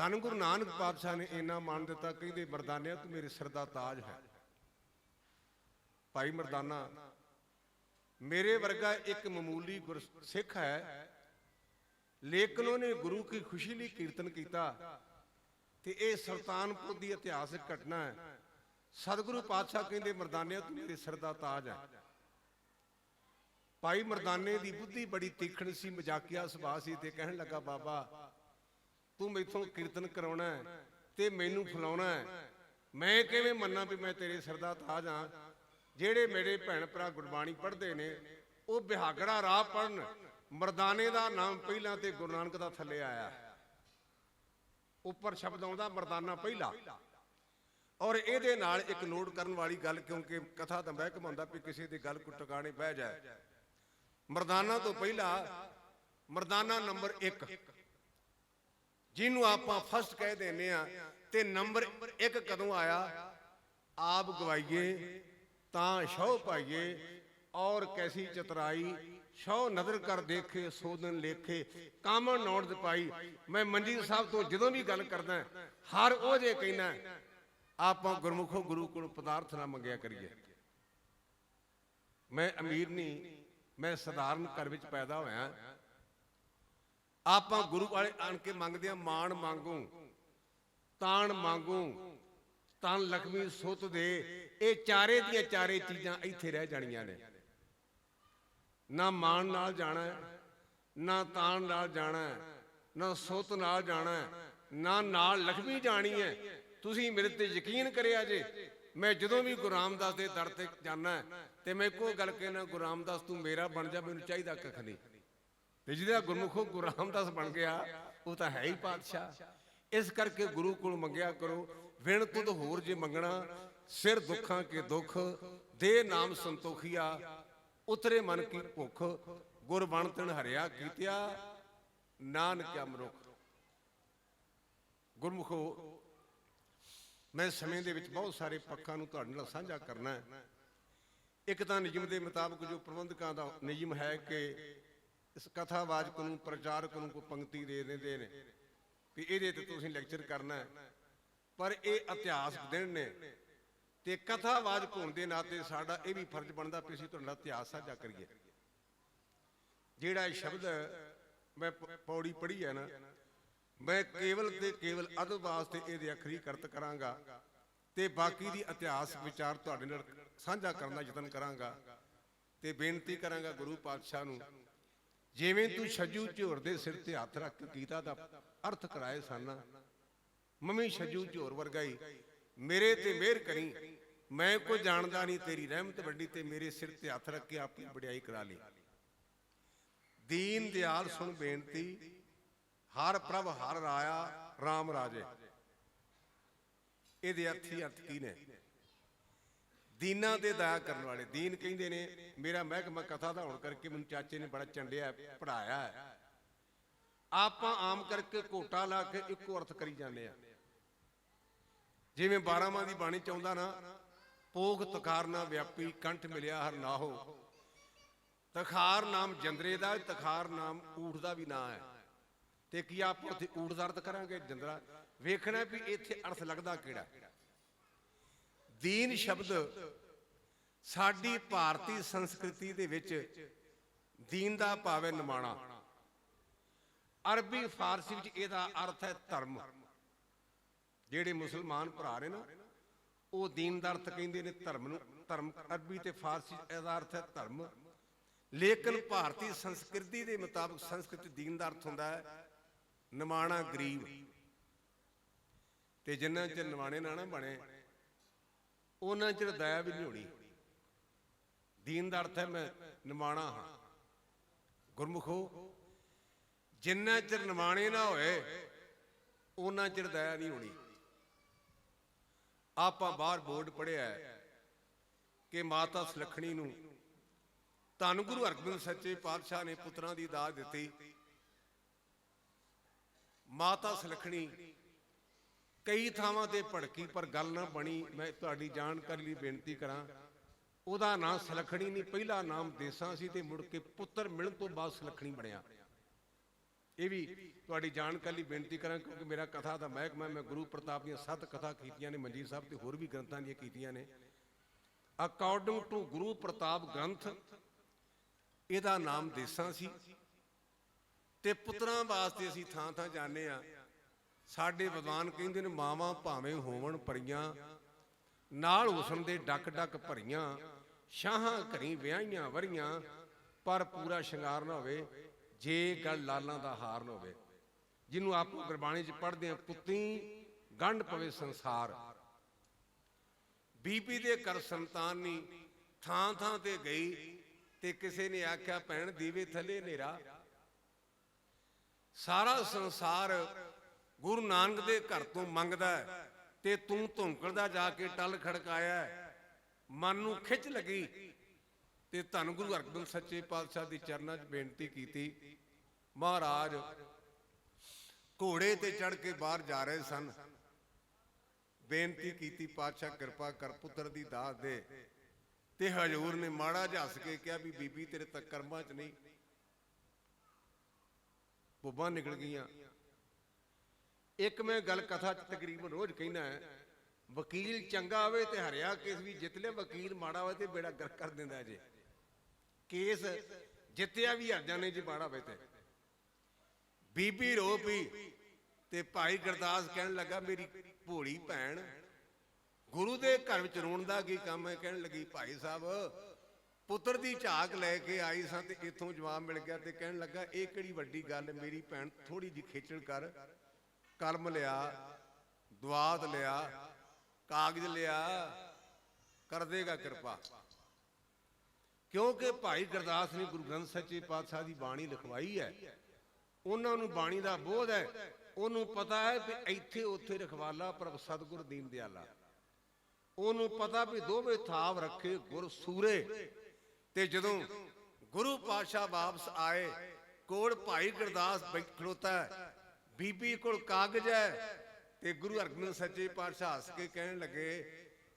ਧੰਨ ਗੁਰੂ ਨਾਨਕ ਪਾਤਸ਼ਾਹ ਨੇ ਇੰਨਾ ਮਾਨ ਦਿੱਤਾ, ਕਹਿੰਦੇ, ਮਰਦਾਨਿਆ, ਤੂੰ ਮੇਰੇ ਸਿਰ ਦਾ ਤਾਜ ਹੈ। ਭਾਈ ਮਰਦਾਨਾ, ਮੇਰੇ ਵਰਗਾ ਇੱਕ ਮਾਮੂਲੀ ਗੁਰ ਸਿੱਖ ਹੈ। ਲੇਕਿਨ ਉਹਨੇ ਗੁਰੂ ਕੀ ਖੁਸ਼ੀ ਲਈ ਕੀਰਤਨ ਕੀਤਾ ਤੇ ਇਹ ਸੁਲਤਾਨਪੁਰ ਦੀ ਇਤਿਹਾਸਕ ਘਟਨਾ ਹੈ। ਸਤਿਗੁਰੂ ਪਾਤਸ਼ਾਹ ਕਹਿੰਦੇ, ਮਰਦਾਨਿਆ, ਤੂੰ ਮੇਰੇ ਸਿਰ ਦਾ ਤਾਜ ਹੈ। ਭਾਈ ਮਰਦਾਨੇ ਦੀ ਬੁੱਧੀ ਬੜੀ ਤੀਖਣ ਸੀ, ਮਜ਼ਾਕੀਆ ਸੁਭਾਅ ਸੀ ਤੇ ਕਹਿਣ ਲੱਗਾ, ਬਾਬਾ ਤੂੰ ਮੈਥੋਂ ਕੀਰਤਨ ਕਰਾਉਣਾ ਹੈ ਤੇ ਮੈਨੂੰ ਫਲਾਉਣਾ ਹੈ। ਮੈਂ ਕਿਵੇਂ ਮੰਨਾਂ ਵੀ ਮੈਂ ਤੇਰੇ ਸਿਰ ਤਾਜ ਹਾਂ? ਜਿਹੜੇ ਮੇਰੇ ਭੈਣ ਭਰਾ ਗੁਰਬਾਣੀ ਪੜ੍ਹਦੇ ਨੇ, ਉਹ ਬਿਹਾਗੜਾ ਰਾਹ ਪੜਨ ਮਰਦਾਨੇ ਦਾ ਨਾਮ ਪਹਿਲਾਂ ਤੇ ਗੁਰੂ ਨਾਨਕ ਦਾ ਥੱਲੇ ਆਇਆ। ਉੱਪਰ ਸ਼ਬਦ ਆਉਂਦਾ, ਮਰਦਾਨਾ ਪਹਿਲਾ। ਔਰ ਇਹਦੇ ਨਾਲ ਇੱਕ ਨੋਟ ਕਰਨ ਵਾਲੀ ਗੱਲ, ਕਿਉਂਕਿ ਕਥਾ ਤਾਂ ਬਹਿ ਕਮਾਉਂਦਾ ਵੀ ਕਿਸੇ ਦੀ ਗੱਲ ਕੋ ਟਿਕਾਣੇ ਬਹਿ ਜਾਏ। ਮਰਦਾਨਾ ਤੋਂ ਪਹਿਲਾ, ਮਰਦਾਨਾ ਨੰਬਰ 1 ਜਿਹਨੂੰ ਆਪਾਂ ਫਸਟ ਕਹਿ ਦਿੰਨੇ ਆ ਤੇ ਨੰਬਰ 1 ਕਦੋਂ ਆਇਆ? ਆਪ ਗਵਾਈਏ, ਤਾਂ ਸ਼ੌ ਪਾਈਏ ਔਰ ਕੈਸੀ ਚਤਰਾਈ ਸ਼ੌ ਨਦਰ ਕਰ ਦੇਖੇ ਸੋਦਨ ਲੇਖੇ ਕਾਮਣ ਨੌੜ ਪਾਈ। ਮੈਂ ਮੰਜੀ ਸਾਹਿਬ ਤੋਂ ਜਦੋਂ ਵੀ ਗੱਲ ਕਰਦਾ, ਹਰ ਉਹ ਜੇ ਕਹਿੰਦਾ, ਆਪਾਂ ਗੁਰਮੁਖੋ ਗੁਰੂ ਕੋਲ ਪਦਾਰਥ ਨਾ ਮੰਗਿਆ ਕਰੀਏ। ਮੈਂ ਅਮੀਰ ਨਹੀਂ, ਮੈਂ ਸਧਾਰਨ ਘਰ ਵਿੱਚ ਪੈਦਾ ਹੋਇਆ। ਆਪਾਂ ਗੁਰੂ ਵਾਲੇ ਆਣ ਕੇ ਮੰਗਦੇ ਆ ਮਾਣ ਮੰਗੂ, ਤਾਣ ਮੰਗੂ, ਤਨ ਲਖਮੀ ਸੁੱਤ ਦੇ। ਇਹ ਚਾਰੇ ਦੀਆਂ ਚਾਰੇ ਚੀਜ਼ਾਂ ਇੱਥੇ ਰਹਿ ਜਾਣੀਆਂ ਨੇ। ਨਾ ਮਾਣ ਨਾਲ ਜਾਣਾ ਨਾ ਤਾਣ ਨਾਲ ਜਾਣਾ ਨਾ ਸੁੱਤ ਨਾਲ ਜਾਣਾ ਨਾ ਨਾਲ ਲਖਮੀ ਜਾਣੀ ਹੈ। ਤੁਸੀਂ ਮੇਰੇ ਤੇ ਯਕੀਨ ਕਰਿਆ ਜੇ, ਮੈਂ ਜਦੋਂ ਵੀ ਗੁਰੂ ਰਾਮਦਾਸ ਦੇ ਦਰ ਤੇ ਜਾਣਾ ਤੇ ਮੈਂ ਇੱਕੋ ਗੱਲ ਕਹਿਣਾ ਗੁਰੂ ਰਾਮਦਾਸ ਤੂੰ ਮੇਰਾ ਬਣ ਜਾ, ਮੈਨੂੰ ਚਾਹੀਦਾ ਕੱਖ ਨਹੀਂ। ਤੇ ਜਿਹਦਾ ਗੁਰਮੁਖੋ ਗੁਰੂ ਰਾਮਦਾਸ ਬਣ ਗਿਆ, ਉਹ ਤਾਂ ਹੈ ਹੀ ਪਾਤਸ਼ਾਹ। ਇਸ ਕਰਕੇ ਗੁਰੂ ਕੋਲ ਮੰਗਿਆ ਕਰੋ, ਵਿਣ ਤੁਧ ਹੋਰ ਜੇ ਮੰਗਣਾ, ਸਿਰ ਦੁੱਖਾਂ ਕੇ ਦੁੱਖ ਦੇ ਨਾਮ ਸੰਤੋਖੀਆ, ਉਤਰੇ ਮਨ ਕੀ ਭੁੱਖ, ਗੁਰ ਬਣ ਹਰਿਆ ਕੀਤਿਆ, ਨਾਨਕ ਅਮਰੁਖ। ਗੁਰਮੁਖੋ, ਮੈਂ ਸਮੇਂ ਦੇ ਵਿੱਚ ਬਹੁਤ ਸਾਰੇ ਪੱਖਾਂ ਨੂੰ ਤੁਹਾਡੇ ਨਾਲ ਸਾਂਝਾ ਕਰਨਾ ਹੈ। ਇੱਕ ਤਾਂ ਨਿਯਮ ਦੇ ਮੁਤਾਬਕ ਜੋ ਪ੍ਰਬੰਧਕਾਂ ਦਾ ਨਿਯਮ ਹੈ ਕਿ ਇਸ ਕਥਾਵਾਚਕ ਨੂੰ, ਪ੍ਰਚਾਰਕ ਨੂੰ ਕੋਈ ਪੰਕਤੀ ਦੇ ਦਿੰਦੇ ਨੇ ਵੀ ਇਹਦੇ ਤੇ ਤੁਸੀਂ ਲੈਕਚਰ ਕਰਨਾ ਹੈ। ਪਰ ਇਹ ਇਤਿਹਾਸ ਦਿਨ ਨੇ ਤੇ ਕਥਾਵਾਚਕ ਹੋਣ ਦੇ ਨਾਤੇ ਸਾਡਾ ਇਹ ਵੀ ਫਰਜ਼ ਬਣਦਾ ਵੀ ਅਸੀਂ ਤੁਹਾਡਾ ਇਤਿਹਾਸ ਸਾਂਝਾ ਕਰੀਏ। ਜਿਹੜਾ ਇਹ ਸ਼ਬਦ ਮੈਂ ਪੌੜੀ ਪੜ੍ਹੀ ਹੈ ਨਾ, ਮੈਂ ਕੇਵਲ ਤੇ ਕੇਵਲ ਅਦਬ ਵਾਸਤੇ ਇਹਦੇ ਅਖਰੀ ਕਰਤ ਕਰਾਂਗਾ ਤੇ ਬਾਕੀ ਦੀ ਇਤਿਹਾਸ ਵਿਚਾਰ ਤੁਹਾਡੇ ਨਾਲ ਸਾਂਝਾ ਕਰਨ ਦਾ ਯਤਨ ਕਰਾਂਗਾ ਤੇ ਬੇਨਤੀ ਕਰਾਂਗਾ ਗੁਰੂ ਪਾਤਸ਼ਾਹ ਨੂੰ ਜਿਵੇਂ ਤੂੰ ਛੱਜੂ ਝੋਰ ਦੇ ਸਿਰ ਤੇ ਹੱਥ ਰੱਖ ਕੇ ਕੀਤਾ ਦਾ ਅਰਥ ਕਰਾਏ ਸਨ। ਮੰਮੀ ਛੱਜੂ ਝੋਰ ਵਰਗਾਈ ਮੇਰੇ ਤੇ ਮਿਹਰ ਕਰੀ, ਮੈਂ ਕੋਈ ਜਾਣਦਾ ਨਹੀਂ ਤੇਰੀ ਰਹਿਮਤ ਵੱਡੀ ਤੇ ਮੇਰੇ ਸਿਰ ਤੇ ਹੱਥ ਰੱਖ ਕੇ ਆਪਣੀ ਵਡਿਆਈ ਕਰਾ ਲਈ। ਦੀਨ ਦਿਆਲ ਸੁਣ ਬੇਨਤੀ, ਹਰ ਪ੍ਰਭ ਹਰ ਰਾਇਆ RAM ਰਾਜੇ। ਇਹਦੇ ਅਰਥੀ ਅਰਥ ਕੀ ਨੇ? ਦੀਨਾ ਤੇ ਦਇਆ ਕਰਨ ਵਾਲੇ। ਦੀਨ ਕਹਿੰਦੇ ਨੇ, ਮੇਰਾ ਮਹਿਕਮਾ ਕਥਾ ਦਾ ਹੋਣ ਕਰਕੇ ਮੈਨੂੰ ਚਾਚੇ ਨੇ ਬੜਾ ਚੰਡਿਆ ਪੜਾਇਆ ਆਪਾਂ ਆਮ ਕਰਕੇ ਘੋਟਾ ਲਾ ਕੇ ਇੱਕੋ ਅਰਥ ਕਰੀ ਜਾਂਦੇ ਆ। ਜਿਵੇਂ 12ਵਾਂ ਦੀ ਬਾਣੀ ਚਾਹੁੰਦਾ ਨਾ ਪੋਖ ਤਕਾਰਨਾ ਵਿਆਪੀ ਕੰਠ ਮਿਲਿਆ ਹਰ ਨਾਹੋ ਤਖਾਰ ਨਾਮ ਜੰਦਰੇ ਦਾ ਤਖਾਰ ਨਾਮ ਊਠ ਦਾ ਵੀ ਨਾਂ ਹੈ। ਤੇ ਕੀ ਆਪਾਂ ਉੱਥੇ ਊਠ ਦਾ ਅਰਥ ਕਰਾਂਗੇ ਜੰਦਰਾ? ਵੇਖਣਾ ਵੀ ਇੱਥੇ ਅਰਥ ਲੱਗਦਾ ਕਿਹੜਾ? ਦੀਨ ਸ਼ਬਦ ਸਾਡੀ ਭਾਰਤੀ ਸੰਸਕ੍ਰਿਤੀ ਦੇ ਵਿੱਚ ਦੀਨ ਦਾ ਭਾਵ ਹੈ ਨਿਮਾਣਾ। ਅਰਬੀ ਫਾਰਸੀ ਵਿੱਚ ਇਹਦਾ ਅਰਥ ਹੈ ਧਰਮ। ਜਿਹੜੇ ਮੁਸਲਮਾਨ ਭਰਾ ਨੇ ਨਾ, ਉਹ ਦੀਨ ਦਾ ਅਰਥ ਕਹਿੰਦੇ ਨੇ ਧਰਮ ਨੂੰ। ਧਰਮ ਅਰਬੀ ਤੇ ਫਾਰਸੀ 'ਚ ਇਹਦਾ ਅਰਥ ਹੈ ਧਰਮ। ਲੇਕਿਨ ਭਾਰਤੀ ਸੰਸਕ੍ਰਿਤੀ ਦੇ ਮੁਤਾਬਕ ਸੰਸਕ੍ਰਿਤ ਦੀਨ ਦਾ ਅਰਥ ਹੁੰਦਾ ਹੈ ਨਿਮਾਣਾ ਗਰੀਬ। ਤੇ ਜਿੰਨਾ ਚ ਨਿਮਾਣੇ ਨਾ ਨਾ ਬਣੇ ਉਹਨਾਂ ਚਿਰ ਦਇਆ ਵੀ ਨਹੀਂ ਹੋਣੀ। ਦੀਨ ਦਾ ਅਰਥ ਹੈ ਮੈਂ ਨਿਮਾਣਾ ਹਾਂ। ਗੁਰਮੁਖੋ, ਜਿੰਨਾ ਚਿਰ ਨਿਮਾਣੇ ਨਾ ਹੋਏ, ਉਹਨਾਂ ਚਿਰ ਦਇਆ ਨਹੀਂ ਹੋਣੀ। ਆਪਾਂ ਬਾਹਰ ਬੋਰਡ ਪੜਿਆ ਕਿ ਮਾਤਾ ਸੁਲੱਖਣੀ ਨੂੰ ਧੰਨ ਗੁਰੂ ਹਰਗੋਬਿੰਦ ਸੱਚੇ ਪਾਤਸ਼ਾਹ ਨੇ ਪੁੱਤਰਾਂ ਦੀ ਦਾਤ ਦਿੱਤੀ। ਮਾਤਾ ਸੁਲੱਖਣੀ ਕਈ ਥਾਵਾਂ ਤੇ ਭੜਕੀ, ਪਰ ਗੱਲ ਨਾ ਬਣੀ। ਮੈਂ ਤੁਹਾਡੀ ਜਾਣਕਾਰੀ ਲਈ ਬੇਨਤੀ ਕਰਾਂ। ਉਹਦਾ ਨਾਂ ਸੁਲੱਖਣੀ ਨਹੀਂ। ਪਹਿਲਾ ਨਾਮ ਦੇਸਾਂ ਸੀ ਤੇ ਮੁੜ ਕੇ ਪੁੱਤਰ ਮਿਲਣ ਤੋਂ ਬਾਅਦ ਸੁਲੱਖਣੀ ਬਣਿਆ। ਇਹ ਵੀ ਤੁਹਾਡੀ ਜਾਣਕਾਰੀ ਲਈ ਬੇਨਤੀ ਕਰਾਂ, ਕਿਉਂਕਿ ਮੇਰਾ ਕਥਾ ਦਾ ਮਹਿਕਮਾ ਮੈਂ ਗੁਰੂ ਪ੍ਰਤਾਪ ਦੀਆਂ ਸੱਤ ਕਥਾ ਕੀਤੀਆਂ ਨੇ ਮੰਜੀ ਸਾਹਿਬ ਤੇ ਹੋਰ ਵੀ ਗ੍ਰੰਥਾਂ ਦੀਆਂ ਕੀਤੀਆਂ ਨੇ। ਅਕੋਰਡਿੰਗ ਟੂ ਗੁਰੂ ਪ੍ਰਤਾਪ ਗ੍ਰੰਥ, ਇਹਦਾ ਨਾਮ ਦੇਸਾਂ ਸੀ। ਤੇ ਪੁੱਤਰਾਂ ਵਾਸਤੇ ਅਸੀਂ ਥਾਂ ਥਾਂ ਜਾਂਦੇ ਆ ਸਾਡੇ ਵਿਦਵਾਨ ਕਹਿੰਦੇ ਨੇ ਮਾਵਾਂ ਭਾਵੇਂ ਹੋਵਣ ਪਰੀਆਂ, ਨਾਲ ਹੁਸਨ ਦੇ ਡੱਕ ਡੱਕ ਭਰੀਆਂ ਸ਼ਾਹਾਂ ਘਰੀ ਵਿਆਹੀਆਂ ਵਰੀਆਂ, ਪਰ ਪੂਰਾ ਸ਼ਿੰਗਾਰ ਨਾ ਹੋਵੇ, ਜੇ ਗੱਲ ਲਾਲਾਂ ਦਾ ਹਾਰ ਨਾ ਹੋਵੇ। ਜਿਹਨੂੰ ਆਪ ਗੁਰਬਾਣੀ ਚ ਪੜ੍ਹਦੇ ਆ, ਪੁੱਤੀ ਗੰਢ ਪਵੇ ਸੰਸਾਰ। ਬੀਬੀ ਦੇ ਕਰ ਸੰਤਾਨੀ ਥਾਂ ਥਾਂ ਤੇ ਗਈ ਤੇ ਕਿਸੇ ਨੇ ਆਖਿਆ, ਭੈਣ ਦੀਵੇ ਥੱਲੇ ਹਨੇਰਾ ਸਾਰਾ ਸੰਸਾਰ ਗੁਰੂ ਨਾਨਕ ਦੇ ਘਰ ਤੋਂ ਮੰਗਦਾ ਤੇ ਤੂੰ ਧੌਂਕੜਦਾ ਜਾ ਕੇ ਟਲ ਖੜਕਾਇਆ ਮਨ ਨੂੰ ਖਿੱਚ ਲੱਗੀ ਤੇ ਧੰਨ ਗੁਰੂ ਅਰਜਨ ਸੱਚੇ ਪਾਤਸ਼ਾਹ ਦੀ ਚਰਨਾਂ 'ਚ ਬੇਨਤੀ ਕੀਤੀ, ਮਹਾਰਾਜ, ਘੋੜੇ ਤੇ ਚੜ ਕੇ ਬਾਹਰ ਜਾ ਰਹੇ ਸਨ। ਬੇਨਤੀ ਕੀਤੀ, ਪਾਤਸ਼ਾਹ, ਕਿਰਪਾ ਕਰ ਪੁੱਤਰ ਦੀ ਦਾਤ ਦੇ। ਤੇ ਹਜੂਰ ਨੇ ਮਾੜਾ ਜਿਹਾ ਹੱਸ ਕੇ ਕਿਹਾ ਵੀ, ਬੀਬੀ, ਤੇਰੇ ਤੱਕ ਕਰਮਾਂ 'ਚ ਨਹੀਂ। ਬੁੱਬਾਂ ਨਿਕਲ ਗਈਆਂ। ਇੱਕ ਮੈਂ ਗੱਲ ਕਥਾ 'ਚ ਤਕਰੀਬਨ ਰੋਜ਼ ਕਹਿਣਾ ਹੈ, ਵਕੀਲ ਚੰਗਾ ਹੋਵੇ ਤੇ ਹਰਿਆ ਕੇਸ ਵੀ ਜਿੱਤ ਲਿਆ, ਵਕੀਲ ਮਾੜਾ ਹੋਵੇ ਤੇ ਬੇੜਾ ਗਰਕ ਕਰ ਦਿੰਦਾ ਜੇ। ਕੇਸ ਜਿੱਤਿਆ ਵੀ ਹਰ ਜਾਣੇ ਜੇ ਮਾੜਾ ਹੋਵੇ ਤੇ। ਬੀਬੀ ਰੋ ਪਈ ਤੇ ਭਾਈ ਗੁਰਦਾਸ ਕਹਿਣ ਲੱਗਾ, ਮੇਰੀ ਭੋਲੀ ਭੈਣ, ਗੁਰੂ ਦੇ ਘਰ ਵਿੱਚ ਰੋਣ ਦਾ ਕੀ ਕੰਮ ਹੈ? ਕਹਿਣ ਲੱਗੀ, ਭਾਈ ਸਾਹਿਬ, ਪੁੱਤਰ ਦੀ ਝਾਕ ਲੈ ਕੇ ਆਈ ਸਾਂ ਤੇ ਇੱਥੋਂ ਜਵਾਬ ਮਿਲ ਗਿਆ ਤੇ ਕਹਿਣ ਲੱਗਾ, ਇਹ ਕਿਹੜੀ ਵੱਡੀ ਗੱਲ ਮੇਰੀ ਭੈਣ ਥੋੜੀ ਜਿਹੀ ਖੇਚਲ ਕਰ ਕਲਮ ਲਿਆ, ਦਵਾਤ ਲਿਆ, ਕਾਗਜ਼ ਲਿਆ ਕਰ ਦੇਗਾ ਕਿਰਪਾ। ਕਿਉਂਕਿ ਭਾਈ ਗੁਰਦਾਸ ਨੇ ਗੁਰੂ ਗ੍ਰੰਥ ਸੱਚੇ ਪਾਤਸ਼ਾਹ ਦੀ ਬਾਣੀ ਲਿਖਵਾਈ ਹੈ। ਉਹਨਾਂ ਨੂੰ ਬਾਣੀ ਦਾ ਬੋਧ ਹੈ। ਉਹਨੂੰ ਪਤਾ ਹੈ ਕਿ ਇੱਥੇ ਉੱਥੇ ਰਖਵਾਲਾ ਪ੍ਰਭ ਸਤਿਗੁਰ ਦੀਨ ਦਿਆਲਾ। ਉਹਨੂੰ ਪਤਾ ਵੀ ਦੋਵੇਂ ਥਾਵ ਰੱਖੇ ਗੁਰ ਸੂਰੇ। ਤੇ ਜਦੋਂ ਗੁਰੂ ਪਾਤਸ਼ਾਹ ਵਾਪਸ ਆਏ, ਕੋਲ ਭਾਈ ਗੁਰਦਾਸ ਖਲੋਤਾ ਬੀਬੀ ਕੋਲ ਕਾਗਜ਼ ਹੈ ਤੇ ਗੁਰੂ ਅਰਜਨ ਸੱਚੇ ਪਾਤਸ਼ਾਹ ਹੱਸ ਕੇ ਕਹਿਣ ਲੱਗੇ,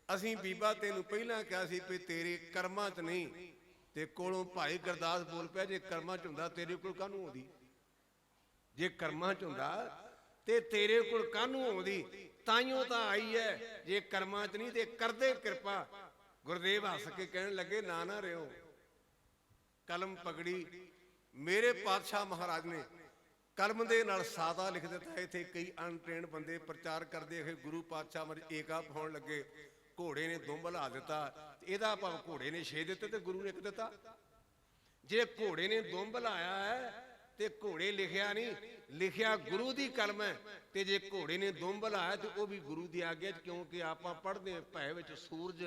ਅਸੀਂ ਬੀਬਾ ਤੈਨੂੰ ਪਹਿਲਾਂ ਕਿਹਾ ਸੀ ਵੀ ਤੇਰੇ ਕਰਮਾਂ 'ਚ ਨਹੀਂ, ਤੇ ਕੋਲੋਂ ਭਾਈ ਗੁਰਦਾਸ ਬੋਲ ਪਿਆ, ਜੇ ਕਰਮਾਂ 'ਚ ਹੁੰਦਾ ਤੇਰੇ ਕੋਲ ਕਾਹਨੂੰ ਆਉਂਦੀ? ਜੇ ਕਰਮਾਂ 'ਚ ਹੁੰਦਾ ਤੇ ਤੇਰੇ ਕੋਲ ਕਾਹਨੂੰ ਆਉਂਦੀ? ਤਾਈਓ ਤਾਂ ਆਈ ਹੈ, ਜੇ ਕਰਮਾਂ 'ਚ ਨਹੀਂ ਤੇ ਕਰਦੇ ਕਿਰਪਾ। ਗੁਰਦੇਵ ਹੱਸ ਕੇ ਕਹਿਣ ਲੱਗੇ, ਨਾ ਨਾ ਰਿਓ। ਕਲਮ ਪਗੜੀ ਮੇਰੇ ਪਾਤਸ਼ਾਹ ਮਹਾਰਾਜ ਨੇ ਕਲਮ ਦੇ ਨਾਲ ਸਾਦਾ ਲਿਖ ਦਿੱਤਾ ਇੱਥੇ ਕਈ ਅਨਟ੍ਰੇਨਡ ਬੰਦੇ ਪ੍ਰਚਾਰ ਕਰਦੇ ਹੈ ਗੁਰੂ ਪਾਤਸ਼ਾਹ ਮਰ ਏਕਾ ਹੋਣ ਲੱਗੇ। ਘੋੜੇ ਨੇ ਦੁੰਬ ਲਾ ਦਿੱਤਾ। ਤੇ ਇਹਦਾ ਭਾਵ ਘੋੜੇ ਨੇ ਛੇ ਦਿੱਤੇ ਤੇ ਗੁਰੂ ਨੇ ਇੱਕ ਦਿੱਤਾ। ਜੇ ਘੋੜੇ ਨੇ ਦੁੰਬ ਲਾਇਆ ਹੈ ਤੇ ਘੋੜੇ ਲਿਖਿਆ ਨਹੀਂ। ਲਿਖਿਆ ਗੁਰੂ ਦੀ ਕਲਮ ਹੈ। ਤੇ ਜੇ ਘੋੜੇ ਨੇ ਦੁੰਬ ਲਾਇਆ ਤੇ ਉਹ ਵੀ ਗੁਰੂ ਦੀ ਆਗਿਆ ਚ, ਕਿਉਂਕਿ ਆਪਾਂ ਪੜ੍ਹਦੇ ਹਾਂ ਭੈ ਵਿੱਚ ਸੂਰਜ,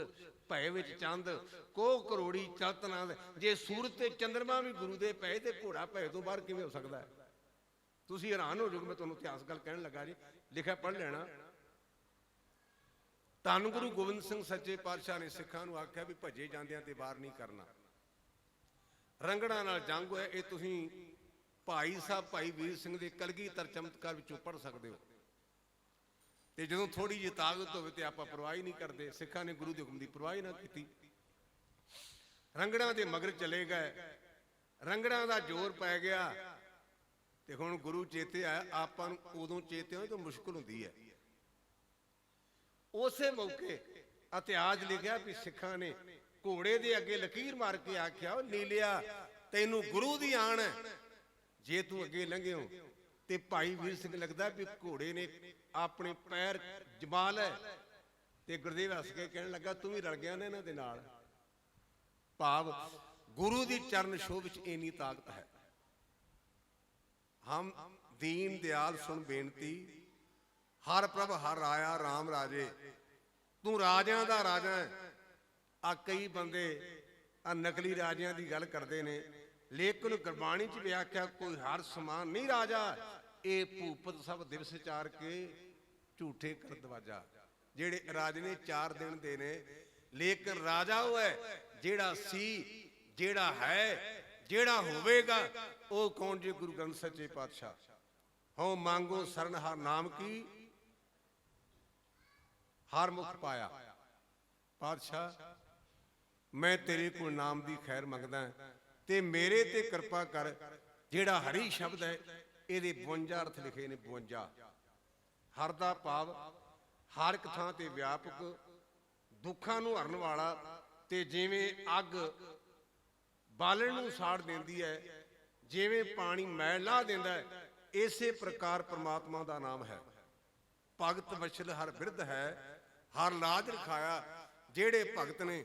ਭੈ ਵਿੱਚ ਚੰਦ। ਕੋ ਕਰੋੜੀ ਚਲਤਨਾ ਜੇ ਸੂਰਜ ਤੇ ਚੰਦਰਮਾ ਵੀ ਗੁਰੂ ਦੇ ਪਏ ਤੇ ਘੋੜਾ ਭੈ ਤੋਂ ਬਾਹਰ ਕਿਵੇਂ ਹੋ ਸਕਦਾ ਹੈ? ਤੁਸੀਂ ਹੈਰਾਨ ਹੋ ਜਾਓਗੇ, ਮੈਂ ਤੁਹਾਨੂੰ ਇਤਿਹਾਸ ਗੱਲ ਕਹਿਣ ਲੱਗਾ ਜੀ। ਲਿਖਿਆ, ਪੜ੍ਹ ਲੈਣਾ। ਧੰਨ ਗੁਰੂ ਗੋਬਿੰਦ ਸਿੰਘ ਸੱਚੇ ਪਾਤਸ਼ਾਹ ਨੇ ਸਿੱਖਾਂ ਨੂੰ ਆਖਿਆ ਵੀ ਭੱਜੇ ਜਾਂਦਿਆਂ ਤੇ ਵਾਰ ਨਹੀਂ ਕਰਨਾ। ਰੰਗੜਾਂ ਨਾਲ ਜੰਗ ਹੋਇਆ, ਇਹ ਤੁਸੀਂ ਭਾਈ ਸਾਹਿਬ, ਭਾਈ ਵੀਰ ਸਿੰਘ ਦੇ ਕਲਗੀਧਰ ਚਮਤਕਾਰ ਵਿੱਚੋਂ ਪੜ੍ਹ ਸਕਦੇ ਹੋ। ਤੇ ਜਦੋਂ ਥੋੜੀ ਜਿਹੀ ਤਾਕਤ ਹੋਵੇ ਤੇ ਆਪਾਂ ਪਰਵਾਹ ਹੀ ਨਹੀਂ ਕਰਦੇ। ਸਿੱਖਾਂ ਨੇ ਗੁਰੂ ਦੇ ਹੁਕਮ ਦੀ ਪਰਵਾਹ ਹੀ ਨਾ ਕੀਤੀ। ਰੰਗੜਾਂ ਦੇ ਮਗਰ ਚਲੇ ਗਏ। ਰੰਗੜਾਂ ਦਾ ਜ਼ੋਰ ਪੈ ਗਿਆ। ਤੇ ਹੁਣ ਗੁਰੂ ਚੇਤੇ ਆਇਆ ਆਪਾਂ ਨੂੰ ਉਦੋਂ ਚੇਤੇ ਹੋਏ ਤਾਂ ਮੁਸ਼ਕਲ ਹੁੰਦੀ ਹੈ। ਉਸੇ ਮੌਕੇ ਇਤਿਹਾਸ ਲਿਖਿਆ ਵੀ ਸਿੱਖਾਂ ਨੇ ਘੋੜੇ ਦੇ ਅੱਗੇ ਲਕੀਰ ਮਾਰ ਕੇ ਆਖਿਆ, ਉਹ ਨੀਲਿਆ ਤੈਨੂੰ ਗੁਰੂ ਦੀ ਆਣ ਹੈ। ਜੇ ਤੂੰ ਅੱਗੇ ਲੰਘਿਓ ਤੇ ਭਾਈ ਵੀਰ ਸਿੰਘ ਲੱਗਦਾ ਵੀ ਘੋੜੇ ਨੇ ਆਪਣੇ ਪੈਰ ਜਮਾਲ ਹੈ। ਤੇ ਗੁਰਦੇਵ ਹੱਸ ਕੇ ਕਹਿਣ ਲੱਗਾ, ਤੂੰ ਵੀ ਰਲ ਗਿਆ ਨਾ ਇਹਨਾਂ ਦੇ ਨਾਲ। ਭਾਵ ਗੁਰੂ ਦੀ ਚਰਨ ਸ਼ੋਭ ਵਿੱਚ ਇੰਨੀ ਤਾਕਤ ਹੈ। ਹਮ ਦੀਨ ਦਿਆਲ ਸੁਣ ਬੇਨਤੀ। ਹਰ ਪ੍ਰਭ ਹਰ ਰਾਇਆ RAM ਰਾਜੇ। ਤੂੰ ਰਾਜਿਆਂ ਦਾ ਰਾਜਾ ਹੈ। ਆ ਕਈ ਬੰਦੇ ਆ ਨਕਲੀ ਰਾਜਿਆਂ ਦੀ ਗੱਲ ਕਰਦੇ ਨੇ। ਲੇਕਿਨ ਗੁਰਬਾਣੀ ਚ ਵਿਆਖਿਆ ਕੋਈ ਹਰ ਸਮਾਨ ਨਹੀਂ ਰਾਜਾ। ਇਹ ਭੂਪਤ ਸਭ ਦਿਵਸ ਚਾਰ ਕੇ ਝੂਠੇ ਕਰ ਦਵਾਜਾ। ਜਿਹੜੇ ਰਾਜੇ ਨੇ ਚਾਰ ਦਿਨ ਦੇ ਨੇ। ਲੇਕਿਨ ਰਾਜਾ ਉਹ ਹੈ ਜਿਹੜਾ ਸੀ, ਜਿਹੜਾ ਹੈ। ਜਿਹੜਾ ਹੋਵੇਗਾ, ਉਹ ਕੌਣ ਜੀ? ਗੁਰੂ ਗ੍ਰੰਥ ਸੱਚੇ ਪਾਤਸ਼ਾਹ। ਹਉ ਮੰਗੋ ਸਰਨ ਹਰ ਨਾਮ ਕੀ? ਹਰ ਮੁਖ ਪਾਇਆ। ਪਾਤਸ਼ਾਹ, ਮੈਂ ਤੇਰੇ ਕੋਲ ਨਾਮ ਦੀ ਖੈਰ ਮੰਗਦਾ ਤੇ ਮੇਰੇ ਤੇ ਕਿਰਪਾ ਕਰ, ਜਿਹੜਾ ਹਰੀ ਸ਼ਬਦ ਹੈ, ਇਹਦੇ 52 ਅਰਥ ਲਿਖੇ ਨੇ 52 ਹਰ ਦਾ ਭਾਵ, ਹਰ ਇੱਕ ਥਾਂ ਤੇ ਵਿਆਪਕ, ਦੁੱਖਾਂ ਨੂੰ ਹਰਨ ਵਾਲਾ ਤੇ ਜਿਵੇਂ ਅੱਗ ਬਾਲਣ ਨੂੰ ਸਾੜ ਦਿੰਦੀ ਹੈ, ਜਿਵੇਂ ਪਾਣੀ ਮੈਲ ਲਾ ਦਿੰਦਾ ਹੈ, ਇਸੇ ਪ੍ਰਕਾਰ ਪ੍ਰਮਾਤਮਾ ਦਾ ਨਾਮ ਹੈ। ਭਗਤ ਵਛਲ ਹਰ ਬਿਰਧ ਹੈ, ਹਰ ਲਾਜ ਰਖਾਇਆ, ਜਿਹੜੇ ਭਗਤ ਨੇ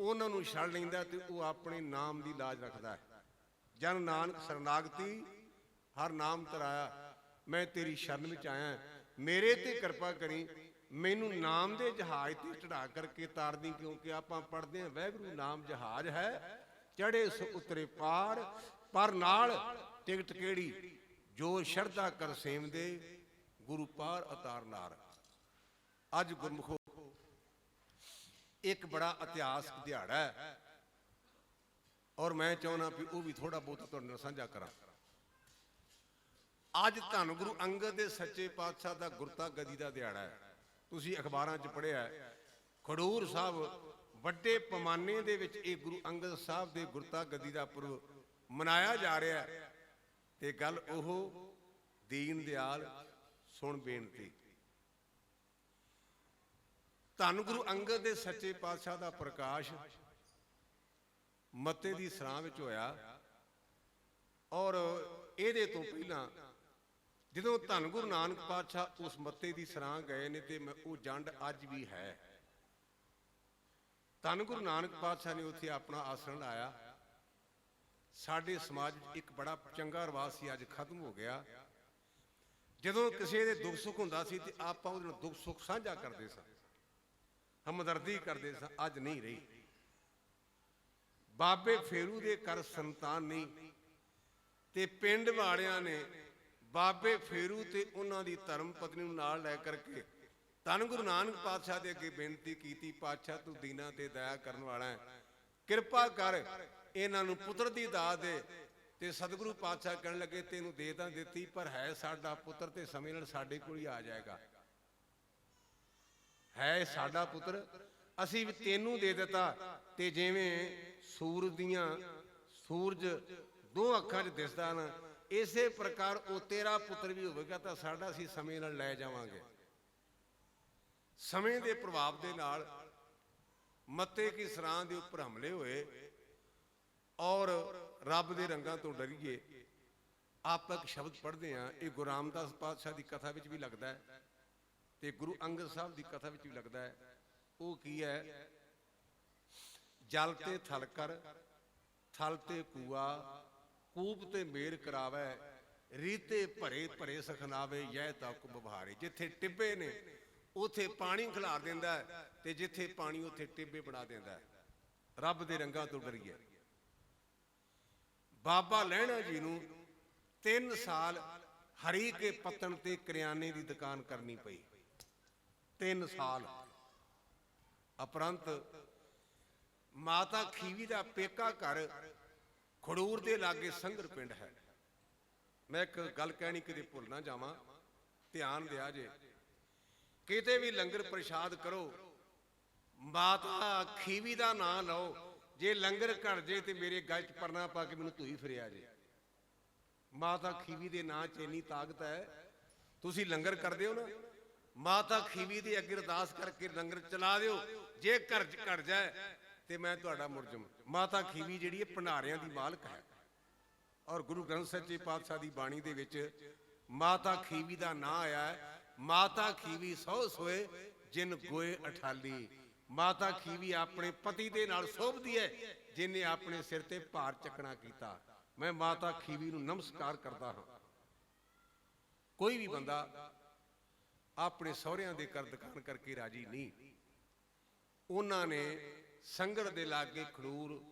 ਉਹਨਾਂ ਨੂੰ ਛੱਡ ਲੈਂਦਾ ਤੇ ਉਹ ਆਪਣੇ ਨਾਮ ਦੀ ਲਾਜ ਰੱਖਦਾ ਹੈ। ਜਨ ਨਾਨਕ ਸਰਨਾਗਤੀ, ਹਰ ਨਾਮ ਤਰਾਇਆ, ਮੈਂ ਤੇਰੀ ਸ਼ਰਨ ਵਿੱਚ ਆਇਆ ਮੇਰੇ ਤੇ ਕਿਰਪਾ ਕਰੀ, ਮੈਨੂੰ ਨਾਮ ਦੇ ਜਹਾਜ਼ ਤੇ ਚੜਾ ਕਰਕੇ ਤਾਰਦੀ ਕਿਉਂਕਿ ਆਪਾਂ ਪੜਦੇ ਹਾਂ ਵਾਹਿਗੁਰੂ ਨਾਮ ਜਹਾਜ਼ ਹੈ ਚੜੇ ਸੋ ਉਤਰੇ ਪਾਰ ਪਰ ਨਾਲ ਟਿਕਟ ਕਿਹੜੀ? ਜੋ ਸ਼ਰਧਾ ਕਰ ਸੇਵਦੇ ਗੁਰੂ ਪਾਰ ਅਤਾਰ ਨਾਰ। ਅੱਜ ਗੁਰਮੁਖੋ ਇੱਕ ਬੜਾ ਇਤਿਹਾਸਕ ਦਿਹਾੜਾ ਹੈ। ਔਰ ਮੈਂ ਚਾਹੁੰਦਾ ਵੀ ਉਹ ਵੀ ਥੋੜਾ ਬਹੁਤਾ ਤੁਹਾਡੇ ਨਾਲ ਸਾਂਝਾ ਕਰਾਂ। ਅੱਜ ਧੰਨ ਗੁਰੂ ਅੰਗਦ ਦੇ ਸੱਚੇ ਪਾਤਸ਼ਾਹ ਦਾ ਗੁਰਤਾ ਗਦੀ ਦਾ ਦਿਹਾੜਾ ਹੈ। ਤੁਸੀਂ ਅਖਬਾਰਾਂ 'ਚ ਪੜ੍ਹਿਆ ਖਡੂਰ ਸਾਹਿਬ ਵੱਡੇ ਪੈਮਾਨੇ ਦੇ ਵਿੱਚ ਇਹ ਗੁਰੂ ਅੰਗਦ ਸਾਹਿਬ ਦੇ ਗੁਰਤਾ ਗੱਦੀ ਦਾ ਪੁਰਬ ਮਨਾਇਆ ਜਾ ਰਿਹਾ ਹੈ। ਤੇ ਗੱਲ ਉਹ ਦੀਨ ਦਿਆਲ ਸੁਣ ਬੇਨਤੀ। ਧੰਨ ਗੁਰੂ ਅੰਗਦ ਦੇ ਸੱਚੇ ਪਾਤਸ਼ਾਹ ਦਾ ਪ੍ਰਕਾਸ਼ ਮੱਤੇ ਦੀ ਸਰਾਂ ਵਿੱਚ ਹੋਇਆ ਔਰ ਇਹਦੇ ਤੋਂ ਪਹਿਲਾਂ ਜਦੋਂ ਧੰਨ ਗੁਰੂ ਨਾਨਕ ਪਾਤਸ਼ਾਹ ਉਸ ਮੱਤੇ ਦੀ ਸਰਾਂ ਗਏ ਨੇ ਤੇ ਮੈਂ ਉਹ ਜੰਡ ਅੱਜ ਵੀ ਹੈ। ਧੰਨ ਗੁਰੂ ਨਾਨਕ ਪਾਤਸ਼ਾਹ ਨੇ ਉੱਥੇ ਆਪਣਾ ਆਸਣ ਲਾਇਆ। ਸਾਡੇ ਸਮਾਜ ਵਿੱਚ ਇੱਕ ਬੜਾ ਚੰਗਾ ਰਿਵਾਜ ਸੀ, ਅੱਜ ਖਤਮ ਹੋ ਗਿਆ। ਜਦੋਂ ਕਿਸੇ ਦੇ ਦੁੱਖ ਸੁੱਖ ਹੁੰਦਾ ਸੀ ਤੇ ਆਪਾਂ ਉਹਦੇ ਨਾਲ ਦੁੱਖ ਸੁੱਖ ਸਾਂਝਾ ਕਰਦੇ ਸਾਂ। ਹਮਦਰਦੀ ਕਰਦੇ ਸਾਂ, ਅੱਜ ਨਹੀਂ ਰਹੀ। ਬਾਬੇ ਫੇਰੂ ਦੇ ਕਰ ਸੰਤਾਨ ਨਹੀਂ, ਤੇ ਪਿੰਡ ਵਾਲਿਆਂ ਨੇ ਬਾਬੇ ਫੇਰੂ ਤੇ ਉਹਨਾਂ ਦੀ ਧਰਮ ਪਤਨੀ ਨੂੰ ਨਾਲ ਲੈ ਕਰਕੇ ਧੰਨ ਗੁਰੂ ਨਾਨਕ ਪਾਤਸ਼ਾਹ ਦੇ ਅੱਗੇ ਬੇਨਤੀ ਕੀਤੀ, ਪਾਤਸ਼ਾਹ ਤੂੰ ਦੀਨਾ ਤੇ ਦਇਆ ਕਰਨ ਵਾਲਾ ਹੈ। ਕਿਰਪਾ ਕਰ ਇਹਨਾਂ ਨੂੰ ਪੁੱਤਰ ਦੀ ਦਾਤ ਦੇ ਤੇ ਸਤਿਗੁਰੂ ਪਾਤਸ਼ਾਹ ਕਹਿਣ ਲੱਗੇ, ਤੈਨੂੰ ਦੇ ਤਾਂ ਦਿੱਤੀ, ਪਰ ਹੈ ਸਾਡਾ ਪੁੱਤਰ ਤੇ ਸਮੇਂ ਨਾਲ ਸਾਡੇ ਕੋਲ ਹੀ ਆ ਜਾਏਗਾ। ਹੈ ਸਾਡਾ ਪੁੱਤਰ, ਅਸੀਂ ਵੀ ਤੈਨੂੰ ਦੇ ਦਿੱਤਾ ਤੇ ਜਿਵੇਂ ਸੂਰਜ ਦੀਆਂ ਸੂਰਜ ਦੋ ਅੱਖਾਂ 'ਚ ਦਿਸਦਾ ਨਾ, ਇਸੇ ਪ੍ਰਕਾਰ ਉਹ ਤੇਰਾ ਪੁੱਤਰ ਵੀ ਹੋਵੇਗਾ ਤਾਂ ਸਾਡਾ ਅਸੀਂ ਸਮੇਂ ਨਾਲ ਲੈ ਜਾਵਾਂਗੇ। ਸਮੇਂ ਦੇ ਪ੍ਰਭਾਵ ਦੇ ਨਾਲ ਮੱਤੇ ਕੀ ਸਰਾਂ ਦੇ ਉੱਪਰ ਹਮਲੇ ਹੋਏ ਔਰ ਰੱਬ ਦੇ ਰੰਗਾਂ ਤੋਂ ਡਰੀਏ, ਆਪਾਂ ਇੱਕ ਸ਼ਬਦ ਪੜ੍ਹਦੇ ਆ ਇਹ ਗੁਰੂ ਰਾਮਦਾਸ ਪਾਤਸ਼ਾਹ ਦੀ ਕਥਾ ਵਿੱਚ ਵੀ ਲੱਗਦਾ ਹੈ ਤੇ ਗੁਰੂ ਅੰਗਦ ਸਾਹਿਬ ਦੀ ਕਥਾ ਵਿੱਚ ਵੀ ਲੱਗਦਾ ਹੈ। ਉਹ ਕੀ ਹੈ? ਜਲ ਤੇ ਥਲ ਕਰ, ਥਲ ਤੇ ਕੂਆ, ਕੂਪ ਤੇ ਮੇਰ ਕਰਾਵੇ, ਰੀਤੇ ਭਰੇ ਭਰੇ ਸਖਨਾਵੇ, ਯਹ ਤੱਕ ਬਭਾਰੇ ਜਿੱਥੇ ਟਿੱਬੇ ਨੇ ਉਥੇ ਪਾਣੀ ਖਿਲਾਰ ਦਿੰਦਾ ਹੈ, ਤੇ ਜਿੱਥੇ ਪਾਣੀ ਉਥੇ ਟਿੱਬੇ ਬਣਾ ਦਿੰਦਾ ਹੈ। ਰੱਬ ਦੇ ਰੰਗਾਂ ਤੋਂ ਡਰੀਏ। ਬਾਬਾ ਲਹਿਣਾ ਜੀ ਨੂੰ 3 ਸਾਲ ਹਰੀ ਕੇ ਪੱਤਣ ਤੇ ਕਰਿਆਨੇ ਦੀ ਦੁਕਾਨ ਕਰਨੀ ਪਈ। 3 ਸਾਲ। ਅਪਰੰਤ ਮਾਤਾ ਖੀਵੀ ਦਾ ਪੇਕਾ ਘਰ ਖੜੂਰ ਦੇ ਲਾਗੇ ਸੰਗਰ ਪਿੰਡ ਹੈ। ਮੈਂ ਇੱਕ ਗੱਲ ਕਹਿਣੀ ਕਿਤੇ ਭੁੱਲ ਨਾ ਜਾਵਾਂ। ਧਿਆਨ ਦਿਆ ਜੇ। ਕਿਤੇ ਵੀ ਲੰਗਰ ਪ੍ਰਸ਼ਾਦ ਕਰੋ, ਮਾਤਾ ਖੀਵੀ ਦਾ ਨਾਂ ਲਓ। ਜੇ ਲੰਗਰ ਘੜ ਜੇ ਤੇ ਮੇਰੇ ਗੱਲ 'ਚ ਪਰਨਾ ਪਾ ਕੇ ਮੈਨੂੰ ਧੂਈ ਫਿਰਿਆ ਜੇ। ਮਾਤਾ ਖੀਵੀ ਦੇ ਨਾਂ 'ਚ ਇੰਨੀ ਤਾਕਤ ਹੈ, ਤੁਸੀਂ ਲੰਗਰ ਕਰਦੇ ਹੋ ਨਾ। ਮਾਤਾ ਖੀਵੀ ਦੇ ਅੱਗੇ ਅਰਦਾਸ ਕਰਕੇ ਲੰਗਰ ਚਲਾ ਦਿਓ। ਜੇ ਘਰ 'ਚ ਘੜ ਜਾਏ ਤੇ ਮੈਂ ਤੁਹਾਡਾ ਮੁਰਜਮ ਮਾਤਾ ਖੀਵੀ ਜਿਹੜੀ ਹੈ ਭੰਡਾਰਿਆਂ ਦੀ ਮਾਲਕ ਹੈ। ਔਰ ਗੁਰੂ ਗ੍ਰੰਥ ਸਾਹਿਬ ਜੀ ਪਾਤਸ਼ਾਹ ਦੀ ਬਾਣੀ ਦੇ ਵਿੱਚ ਮਾਤਾ ਖੀਵੀ ਦਾ ਨਾਂ ਆਇਆ ਹੈ ਮਾਤਾ ਖੀਵੀ ਸੋ ਸੋਏ, ਜਿਨ ਗੋਏ ਅਠਾਲੀ। ਮਾਤਾ ਖੀਵੀ ਆਪਣੇ ਪਤੀ ਦੇ ਨਾਲ ਸੋਭਦੀ ਹੈ ਜਿਨੇ ਆਪਣੇ ਸਿਰ ਤੇ ਭਾਰ ਚੱਕਣਾ ਕੀਤਾ। ਮੈਂ ਮਾਤਾ ਖੀਵੀ ਨੂੰ ਨਮਸਕਾਰ ਕਰਦਾ ਹਾਂ। ਕੋਈ ਵੀ ਬੰਦਾ ਆਪਣੇ ਸਹੁਰਿਆਂ ਦੇ ਕਰ ਦੁਕਾਨ ਕਰਕੇ ਰਾਜੀ ਨਹੀਂ। ਉਹਨਾਂ ਨੇ ਸੰਗੜ ਦੇ ਲਾਗੇ ਖਡੂਰ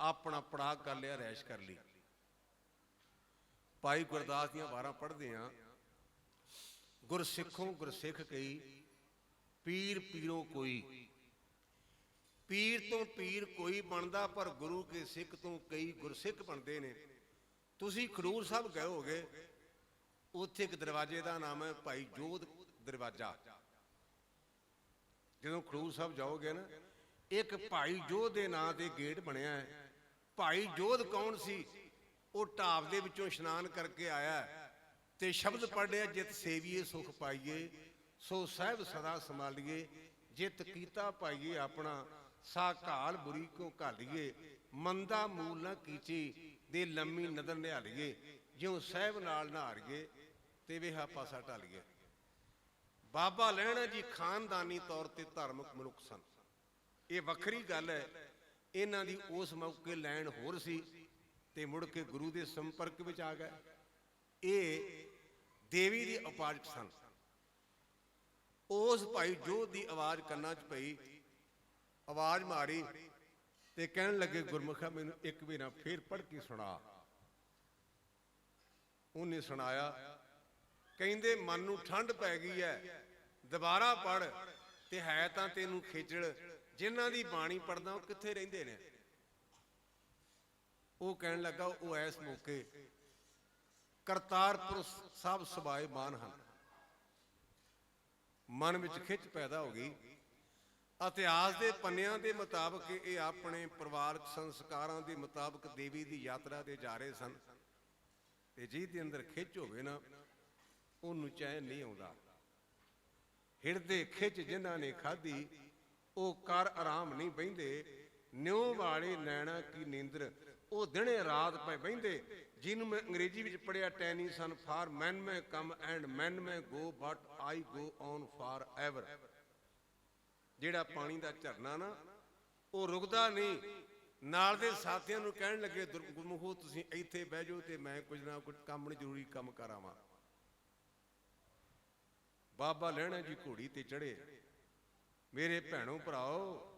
ਆਪਣਾ ਪੜਾਅ ਕਰ ਲਿਆ, ਰੈਸ਼ ਕਰ ਲਈ। ਭਾਈ ਗੁਰਦਾਸ ਦੀਆਂ ਵਾਰਾਂ ਪੜ੍ਹਦੇ ਆ। ਗੁਰਸਿੱਖੋਂ ਗੁਰਸਿੱਖ ਕਈ ਪੀਰ ਪੀਰੋਂ ਕੋਈ। ਪੀਰ ਤੋਂ ਪੀਰ ਕੋਈ ਬਣਦਾ, ਪਰ ਗੁਰੂ ਕੇ ਸਿੱਖ ਤੋਂ ਕਈ ਗੁਰਸਿੱਖ ਬਣਦੇ ਨੇ। ਤੁਸੀਂ ਖਡੂਰ ਸਾਹਿਬ ਗਏ ਹੋਗੇ, ਉੱਥੇ ਇੱਕ ਦਰਵਾਜ਼ੇ ਦਾ ਨਾਮ ਹੈ ਭਾਈ ਜੋਧ ਦਰਵਾਜ਼ਾ। ਜਦੋਂ ਖਡੂਰ ਸਾਹਿਬ ਜਾਓਗੇ ਨਾ, ਇੱਕ ਭਾਈ ਜੋਧ ਦੇ ਨਾਂ ਤੇ ਗੇਟ ਬਣਿਆ ਹੈ। ਭਾਈ ਜੋਧ ਕੌਣ ਸੀ? ਉਹ ਢਾਬ ਦੇ ਵਿੱਚੋਂ ਇਸ਼ਨਾਨ ਕਰਕੇ ਆਇਆ ਤੇ ਸ਼ਬਦ ਪੜਿਆ ਜਿਤ ਸੇਵੀਏ, ਸੁਖ ਪਾਈਏ। ਸੋ ਸਹਿਬ ਸਦਾ ਸੰਭਾਲੀਏ, ਜਿਤ ਕੀਤਾ ਪਾਈਏ ਆਪਣਾ। ਸਾ ਘਾਲ ਬੁਰੀ ਕੋ ਘਾਲੀਏ? ਮੰਦਾ ਮੂਲ ਨਾ ਕੀਚੀ, ਦੇ ਲੰਮੀ ਨਦਰ ਨਿਹਾਲੀਏ। ਜਿਉ ਸਹਿਬ ਨਾਲ ਨਹਾਰੀਏ, ਤੇ ਵੇਹਾ ਪਾਸਾ ਢਾਲੀਏ। ਬਾਬਾ ਲਹਿਣਾ ਜੀ ਖਾਨਦਾਨੀ ਤੌਰ ਤੇ ਧਾਰਮਿਕ ਮਨੁੱਖ ਸਨ। ਇਹ ਵੱਖਰੀ ਗੱਲ ਹੈ, ਇਹਨਾਂ ਦੀ ਉਸ ਮੌਕੇ ਲੈਣ ਹੋਰ ਸੀ, ਤੇ ਮੁੜ ਕੇ ਗੁਰੂ ਦੇ ਸੰਪਰਕ ਵਿੱਚ ਆ ਗਏ। ਇਹ ਦੇਵੀ ਦੀ ਉਪਾਸਕ ਸਨ। ਉਸ ਭਾਈ ਜੋਧ ਦੀ ਆਵਾਜ਼ ਕੰਨਾਂ 'ਚ ਪਈ। ਆਵਾਜ਼ ਮਾਰੀ ਤੇ ਕਹਿਣ ਲੱਗੇ, ਗੁਰਮੁਖਾ, ਮੈਨੂੰ ਇੱਕ ਵੀ ਨਾ ਫੇਰ ਪੜ੍ਹ ਕੇ ਸੁਣਾ। ਉਹਨੇ ਸੁਣਾਇਆ, ਕਹਿੰਦੇ, ਮਨ ਨੂੰ ਠੰਡ ਪੈ ਗਈ ਹੈ ਦੁਬਾਰਾ ਪੜ ਤੇ ਹੈ ਤਾਂ ਤੈਨੂੰ ਖੇਚਲ, ਜਿਨ੍ਹਾਂ ਦੀ ਬਾਣੀ ਪੜਦਾ ਉਹ ਕਿੱਥੇ ਰਹਿੰਦੇ ਨੇ? ਉਹ ਕਹਿਣ ਲੱਗਾ, ਉਹ ਐਸ ਮੌਕੇ ਕਰਤਾਰਪੁਰ ਸਾਹਿਬ ਸਬਾਏ ਮਾਨ ਹਨ। ਮਨ ਵਿੱਚ ਖਿੱਚ ਪੈਦਾ ਹੋ ਗਈ। ਇਤਿਹਾਸ ਦੇ ਪੰਨਿਆਂ ਦੇ ਮੁਤਾਬਕ ਇਹ ਆਪਣੇ ਪਰਿਵਾਰਕ ਸੰਸਕਾਰਾਂ ਦੇ ਮੁਤਾਬਕ ਦੇਵੀ ਦੀ ਯਾਤਰਾ ਤੇ ਜਾ ਰਹੇ ਸਨ। ਤੇ ਜਿਹਦੇ ਅੰਦਰ ਖਿੱਚ ਹੋਵੇ ਨਾ, ਉਹਨੂੰ ਚੈਨ ਨਹੀਂ ਆਉਂਦਾ। ਹਿਰਦੇ ਖਿੱਚ ਜਿਨ੍ਹਾਂ ਨੇ ਖਾਧੀ, ਉਹ ਕਰ ਆਰਾਮ ਨਹੀਂ ਬਹਿੰਦੇ। ਨਿਉ ਵਾਲੇ ਨੈਣਾ ਕੀ ਨੀਂਦਰ ਉਹ ਦਿਨੇ ਰਾਤ ਪਏ ਬਹਿੰਦੇ ਜਿਹਨੂੰ ਮੈਂ ਅੰਗਰੇਜ਼ੀ ਵਿੱਚ ਪੜਿਆ ਟੈਨੀ ਸਨ ਫਾਰ ਮੈਨ ਮੈਂ come and men may go, but I go on forever. ਜਿਹੜਾ ਪਾਣੀ ਦਾ ਝਰਨਾ ਨਾ, ਉਹ ਰੁਕਦਾ ਨਹੀਂ। ਨਾਲ ਦੇ ਸਾਥੀਆਂ ਨੂੰ ਕਹਿਣ ਲੱਗੇ ਦੁਰ- ਗੁਰਮੁਖੋ, ਤੁਸੀਂ ਇੱਥੇ ਬਹਿ ਜਾਓ ਤੇ ਮੈਂ ਕੁਝ ਨਾ ਕੁਝ ਕੰਮ ਨਹੀਂ, ਜ਼ਰੂਰੀ ਕੰਮ ਕਰਾਵਾਂ। ਬਾਬਾ ਲੈਣਾ ਜੀ ਘੋੜੀ ਤੇ ਚੜੇ ਮੇਰੇ ਭੈਣੋ ਭਰਾਓ,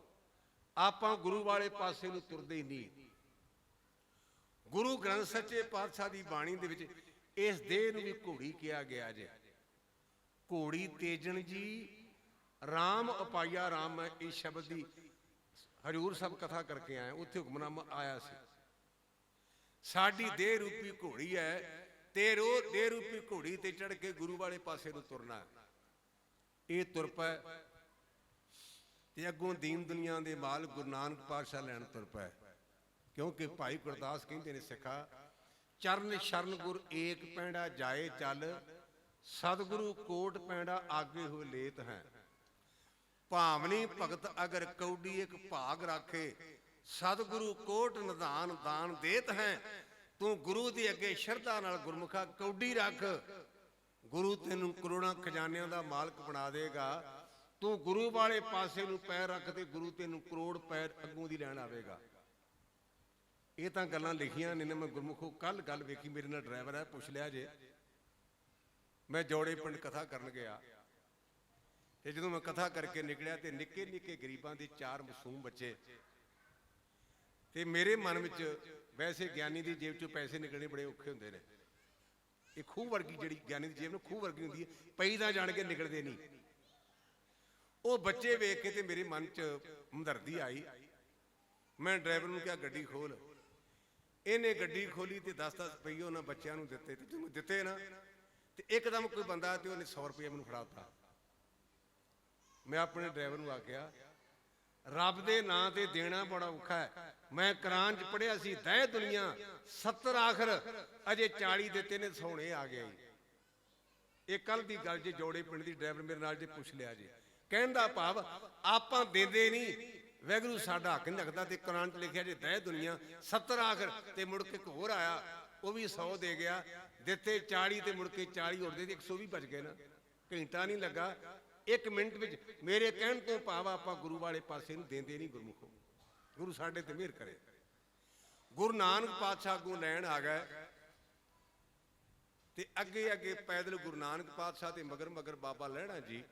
ਆਪਾਂ ਗੁਰੂ ਵਾਲੇ ਪਾਸੇ ਨੂੰ ਤੁਰਦੇ ਹੀ ਨਹੀਂ। ਗੁਰੂ ਗ੍ਰੰਥ ਸੱਚੇ ਪਾਤਸ਼ਾਹ ਦੀ ਬਾਣੀ ਦੇ ਵਿੱਚ ਇਸ ਦੇਹ ਨੂੰ ਵੀ ਘੋੜੀ ਕਿਹਾ ਗਿਆ ਜੇ। ਘੋੜੀ ਤੇਜਣ ਜੀ RAM ਅਪਾਇਆ RAM ਹੈ ਇਹ ਸ਼ਬਦ ਦੀ ਹਜੂਰ ਸਾਹਿਬ ਕਥਾ ਕਰਕੇ ਆਏ ਉੱਥੇ ਹੁਕਮਨਾਮਾ ਆਇਆ ਸੀ। ਸਾਡੀ ਦੇਹ ਰੂਪੀ ਘੋੜੀ ਹੈ ਤੇ ਰੋ ਦੇਹ ਰੂਪੀ ਘੋੜੀ ਤੇ ਚੜ ਕੇ ਗੁਰੂ ਵਾਲੇ ਪਾਸੇ ਨੂੰ ਤੁਰਨਾ। ਇਹ ਤੁਰ ਪੈ ਤੇ ਅੱਗੋਂ ਦੀਨ ਦੁਨੀਆ ਦੇ ਮਾਲ ਗੁਰੂ ਨਾਨਕ ਪਾਤਸ਼ਾਹ ਲੈਣ ਤੁਰ ਪੈ। ਕਿਉਂਕਿ ਭਾਈ ਗੁਰਦਾਸ ਕਹਿੰਦੇ ਨੇ, ਸਿੱਖਾ, ਚਰਨ ਸ਼ਰਨ ਗੁਰ ਏਕ ਪੈਂਡਾ ਜਾਏ ਚੱਲ, ਸਤਿਗੁਰੂ ਕੋਟ ਪੈਂਡਾ ਆਗੇ ਹੋਏ ਲੇਤ ਹੈ। ਭਾਵਨੀ ਭਗਤ ਅਗਰ ਕੌਡੀ ਇੱਕ ਭਾਗ ਰਾਖੇ, ਸਤਿਗੁਰੂ ਕੋਟ ਨਿਧਾਨ ਦਾਨ ਦੇਤ ਹੈ, ਤੂੰ ਗੁਰੂ ਦੇ ਅੱਗੇ ਸ਼ਰਧਾ ਨਾਲ ਗੁਰਮੁਖਾ ਕੌਡੀ ਰੱਖ। ਗੁਰੂ ਤੈਨੂੰ ਕਰੋੜਾਂ ਖਜ਼ਾਨਿਆਂ ਦਾ ਮਾਲਕ ਬਣਾ ਦੇਗਾ। ਤੂੰ ਗੁਰੂ ਵਾਲੇ ਪਾਸੇ ਨੂੰ ਪੈਰ ਰੱਖ ਤੇ ਗੁਰੂ ਤੈਨੂੰ ਕਰੋੜ ਪੈਰ ਅੱਗੋਂ ਦੀ ਲੈਣ ਆਵੇਗਾ। ਇਹ ਤਾਂ ਗੱਲਾਂ ਲਿਖੀਆਂ ਨੇ ਨਾ ਮੈਂ ਗੁਰਮੁਖੋ ਕੱਲ ਗੱਲ ਵੇਖੀ, ਮੇਰੇ ਨਾਲ ਡਰਾਈਵਰ ਹੈ, ਪੁੱਛ ਲਿਆ ਜੇ। ਮੈਂ ਜੋੜੇ ਪਿੰਡ ਕਥਾ ਕਰਨ ਗਿਆ। ਤੇ ਜਦੋਂ ਮੈਂ ਕਥਾ ਕਰਕੇ ਨਿਕਲਿਆ ਤੇ ਨਿੱਕੇ ਨਿੱਕੇ ਗਰੀਬਾਂ ਦੇ ਚਾਰ ਮਾਸੂਮ ਬੱਚੇ। ਤੇ ਮੇਰੇ ਮਨ ਵਿੱਚ ਵੈਸੇ ਗਿਆਨੀ ਦੀ ਜੇਬ ਚੋਂ ਪੈਸੇ ਨਿਕਲਣੇ ਬੜੇ ਔਖੇ ਹੁੰਦੇ ਨੇ। ਇਹ ਖੂਹ ਵਰਗੀ ਜਿਹੜੀ ਗਿਆਨੀ ਦੀ ਜੇਬ ਨੂੰ ਖੂਹ ਵਰਗੀ ਹੁੰਦੀ ਹੈ, ਪਈ ਤਾਂ ਜਾਣ ਕੇ ਨਿਕਲਦੇ ਨਹੀਂ। ਉਹ ਬੱਚੇ ਵੇਖ ਕੇ ਤੇ ਮੇਰੇ ਮਨ 'ਚ ਹਮਦਰਦੀ ਆਈ। ਮੈਂ ਡਰਾਈਵਰ ਨੂੰ ਕਿਹਾ, ਗੱਡੀ ਖੋਲ। ਇਹਨੇ ਗੱਡੀ ਖੋਲੀ ਤੇ 10-10 ਰੁਪਏ ਉਹਨਾਂ ਬੱਚਿਆਂ ਨੂੰ ਦਿੱਤੇ ਤੇ ਜਦੋਂ ਦਿੱਤੇ ਨਾ। ਤੇ ਇੱਕਦਮ ਕੋਈ ਬੰਦਾ ਤੇ ਉਹਨੇ 100 ਰੁਪਏ ਮੈਨੂੰ ਫੜਾਤਾ। ਮੈਂ ਆਪਣੇ ਡਰਾਈਵਰ ਨੂੰ ਆਖਿਆ, ਰੱਬ ਦੇ ਨਾਂ ਤੇ ਦੇਣਾ ਬੜਾ ਔਖਾ ਹੈ। ਮੈਂ ਕੁਰਾਨ ਚ ਪੜਿਆ ਸੀ, ਦਹਿ ਦੁਨੀਆ 70 ਆਖਰ, ਅਜੇ 40 ਦਿੱਤੇ ਨੇ ਸੋਹਣੇ ਆ ਗਿਆ ਇਹ ਕੱਲ ਦੀ ਗੱਲ ਜੇ ਜੋੜੇ ਪਿੰਡ ਦੀ ਡਰਾਈਵਰ ਮੇਰੇ ਨਾਲ ਜੇ ਪੁੱਛ ਲਿਆ ਜੇ। ਕਹਿਣ ਦਾ ਭਾਵ, ਆਪਾਂ ਦਿੰਦੇ ਨਹੀਂ ਵੈਗਰੂ ਸਾਡਾ ਹੱਕ ਨਹੀਂ ਰੱਖਦਾ ਤੇ ਕੁਰਾਨ ਚ ਲਿਖਿਆ ਜੇ ਦਹਿ ਦੁਨੀਆ 70 ਆਖਰ ਤੇ ਮੁੜ ਕੇ ਇੱਕ ਹੋਰ ਆਇਆ, ਉਹ ਵੀ 100 ਦੇ ਗਿਆ, ਦਿੱਤੇ 40 ਤੇ ਮੁੜ ਕੇ 40 ਹੋਰ ਦੇ ਤੇ 120 ਬਚ ਗਏ ਨਾ। ਘੰਟਾ ਨਹੀਂ ਲੱਗਾ, ਇੱਕ ਮਿੰਟ ਵਿੱਚ ਮੇਰੇ ਕਹਿਣ ਤੋਂ ਭਾਵ ਆਪਾਂ ਗੁਰੂ ਵਾਲੇ ਪਾਸੇ ਨੂੰ ਦਿੰਦੇ ਨਹੀਂ ਗੁਰਮੁਖੋ। ਗੁਰੂ ਸਾਡੇ ਤੇ ਮਿਹਰ ਕਰੇ। ਗੁਰੂ ਨਾਨਕ ਪਾਤਸ਼ਾਹ ਅੱਗੋਂ ਲੈਣ ਆ ਗਏ ਤੇ ਅੱਗੇ ਅੱਗੇ ਪੈਦਲ ਗੁਰੂ ਨਾਨਕ ਪਾਤਸ਼ਾਹ ਤੇ ਮਗਰ ਮਗਰ ਬਾਬਾ ਲਹਿਣਾ ਜੀ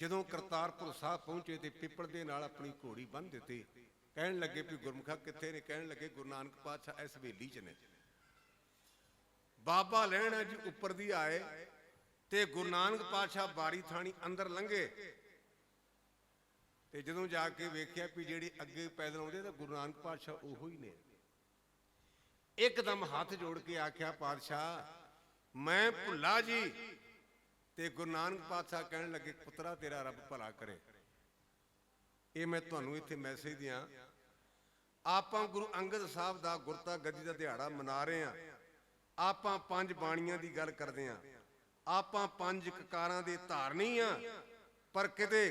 ਜਦੋਂ ਕਰਤਾਰਪੁਰ ਸਾਹਿਬ ਪਹੁੰਚੇ ਤੇ ਪਿੱਪਲ ਦੇ ਨਾਲ ਆਪਣੀ ਘੋੜੀ ਬੰਨ ਦਿੱਤੀ, ਕਹਿਣ ਲੱਗੇ ਵੀ ਗੁਰਮੁਖਾ ਕਿੱਥੇ ਨੇ, ਕਹਿਣ ਲੱਗੇ ਗੁਰੂ ਨਾਨਕ ਪਾਤਸ਼ਾਹ ਇਸ ਹਵੇਲੀ 'ਚ ਨੇ। ਬਾਬਾ ਲਹਿਣਾ ਜੀ ਉੱਪਰ ਦੀ ਆਏ ਤੇ ਗੁਰੂ ਨਾਨਕ ਪਾਤਸ਼ਾਹ ਬਾਰੀ ਥਾਣੀ ਅੰਦਰ ਲੰਘੇ। ਤੇ ਜਦੋਂ ਜਾ ਕੇ ਵੇਖਿਆ ਵੀ ਜਿਹੜੇ ਅੱਗੇ ਪੈਦਲ ਆਉਂਦੇ ਤਾਂ ਗੁਰੂ ਨਾਨਕ ਪਾਤਸ਼ਾਹ ਉਹੋ ਹੀ ਨੇ। ਇੱਕਦਮ ਹੱਥ ਜੋੜ ਕੇ ਆਖਿਆ, ਪਾਤਸ਼ਾਹ, ਮੈਂ ਭੁੱਲਾ ਜੀ ਤੇ ਗੁਰੂ ਨਾਨਕ ਪਾਤਸ਼ਾਹ ਕਹਿਣ ਲੱਗੇ, ਪੁੱਤਰਾ, ਤੇਰਾ ਰੱਬ ਭਲਾ ਕਰੇ। ਇਹ ਮੈਂ ਤੁਹਾਨੂੰ ਇੱਥੇ ਮੈਸੇਜ ਦਿਆਂ। ਆਪਾਂ ਗੁਰੂ ਅੰਗਦ ਸਾਹਿਬ ਦਾ ਗੁਰਤਾ ਗੱਦੀ ਦਾ ਦਿਹਾੜਾ ਮਨਾ ਰਹੇ ਆ ਆਪਾਂ ਪੰਜ ਬਾਣੀਆਂ ਦੀ ਗੱਲ ਕਰਦੇ ਆਂ ਆਪਾਂ ਪੰਜ ਕਕਾਰਾਂ ਦੇ ਧਾਰਨੀ ਆ ਪਰ ਕਿਤੇ